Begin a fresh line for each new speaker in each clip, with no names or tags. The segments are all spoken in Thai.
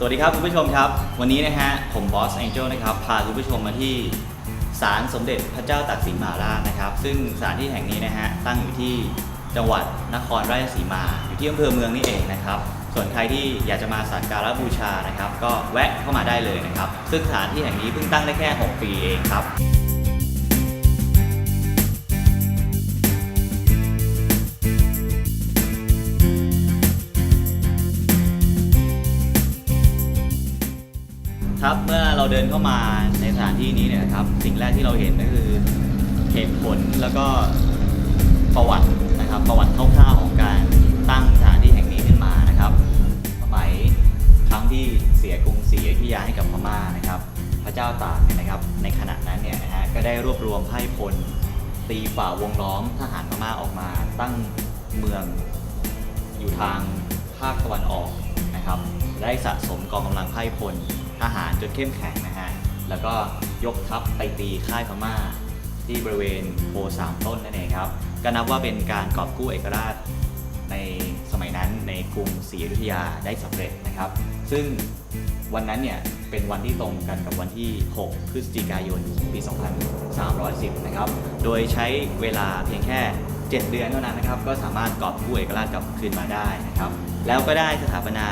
สวัสดีครับคุณผู้ชมครับ วันนี้นะฮะผมบอสแองเจลนะครับพาคุณผู้ชมมาที่ศาลสมเด็จพระเจ้าตากสินมหาราชนะครับ ซึ่งศาลที่แห่งนี้นะฮะตั้งอยู่ที่จังหวัดนครราชสีมา อยู่ที่อำเภอเมืองนี่เองนะครับ ส่วนใครที่อยากจะมาสักการะบูชานะครับ ก็แวะเข้ามาได้เลยนะครับ ซึ่งศาลที่แห่งนี้เพิ่งตั้งได้แค่ 6 ปีเองครับ ครับเมื่อเราเดินเข้ามาในสถานที่นี้เนี่ยนะครับสิ่งแรกที่เราเห็นก็คือเหตุผลแล้วก็ประวัตินะครับประวัติคร่าวๆของการตั้งสถานที่แห่งนี้ขึ้นมานะครับ สมัยครั้งที่เสียกรุงศรีอยุธยาให้กับพม่านะครับ พระเจ้าตากเนี่ยนะครับในขณะนั้นเนี่ยนะฮะก็ได้รวบรวมไพร่พลตีฝ่าวงล้อมทหารพม่าออกมาตั้งเมืองอยู่ทางภาคตะวันออกนะครับ ได้สะสมกองกำลังไพร่พล ทหารจนเข้มแข็งนะฮะ แล้วก็ยกทัพไปตีค่ายพม่า ที่บริเวณโพสามต้นนั่นเองครับ ก็นับว่าเป็นการกอบกู้เอกราชในสมัยนั้นในกรุงศรีอยุธยาได้สำเร็จนะครับ ซึ่งวันนั้นเนี่ยเป็นวันที่ตรงกันกับวันที่ 6 พฤศจิกายน ปี 2310 นะครับ โดยใช้เวลาเพียงแค่ 7 เดือนเท่านั้นนะครับ ก็สามารถกอบกู้เอกราชกลับคืนมาได้นะครับ แล้วก็ได้สถาปนา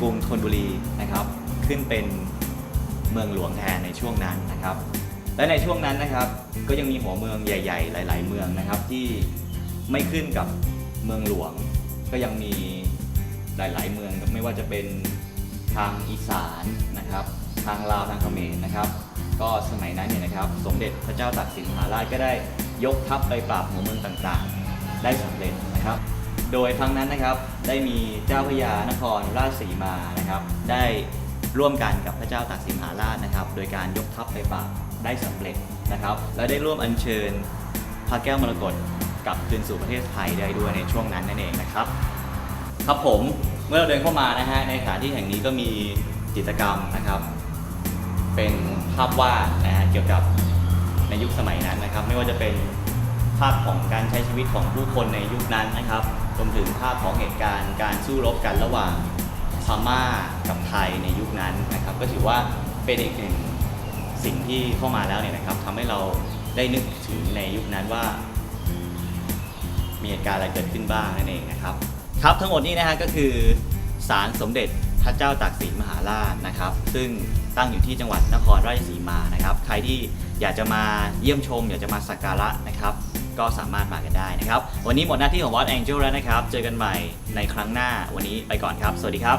กรุงธนบุรีนะครับ ขึ้นเป็น เมืองหลวงแทนในช่วงนั้นนะครับ และในช่วงนั้นนะครับก็ยังมีหัวเมืองใหญ่ ๆ หลาย ๆ เมืองนะครับที่ไม่ขึ้นกับเมืองหลวง ก็ยังมีหลาย ๆ เมืองไม่ว่าจะเป็นทางอีสานนะครับทางลาวทางเขมรนะครับ ก็สมัยนั้นเนี่ยนะครับ สมเด็จพระเจ้าตากสินมหาราชก็ได้ยกทัพไปปราบหัวเมืองต่างๆ ได้สำเร็จนะครับ โดยครั้งนั้นนะครับได้มีเจ้าพระยานครราชสีมานะครับ ได้ ร่วมกันกับพระเจ้าตากสินมหาราชนะครับ โดยการยกทัพไปปราบได้สำเร็จนะครับ และได้ร่วมอัญเชิญพระแก้วมรกตกลับคืนสู่ประเทศไทยได้ด้วยในช่วงนั้นนั่นเองนะครับ ครับผมเมื่อเราเดินเข้ามานะฮะในสถานที่แห่งนี้ก็มีกิจกรรมนะครับ เป็นภาพวาดนะฮะเกี่ยวกับในยุคสมัยนั้นนะครับ ไม่ว่าจะเป็นภาพของการใช้ชีวิตของผู้คนในยุคนั้นนะครับรวมถึงภาพของเหตุการณ์การสู้รบกันระหว่าง พม่ากับไทยในยุคนั้นนะครับ ก็ถือว่าเป็นอีกหนึ่งสิ่งที่เข้ามาแล้วเนี่ยนะครับทำให้เราได้นึกถึงในยุคนั้นว่า มีเหตุการณ์อะไรเกิดขึ้นบ้างนั่นเองนะครับ ครับทั้งหมดนี้นะฮะก็คือศาลสมเด็จพระเจ้าตากสินมหาราชนะครับ ซึ่งตั้งอยู่ที่จังหวัดนครราชสีมานะครับ ใครที่อยากจะมาเยี่ยมชม อยากจะมาสักการะนะครับ ก็สามารถมากันได้นะครับ วันนี้หมดหน้าที่ของวอตแองเจลแล้วนะครับ เจอกันใหม่ในครั้งหน้าวันนี้ไปก่อนครับ สวัสดีครับ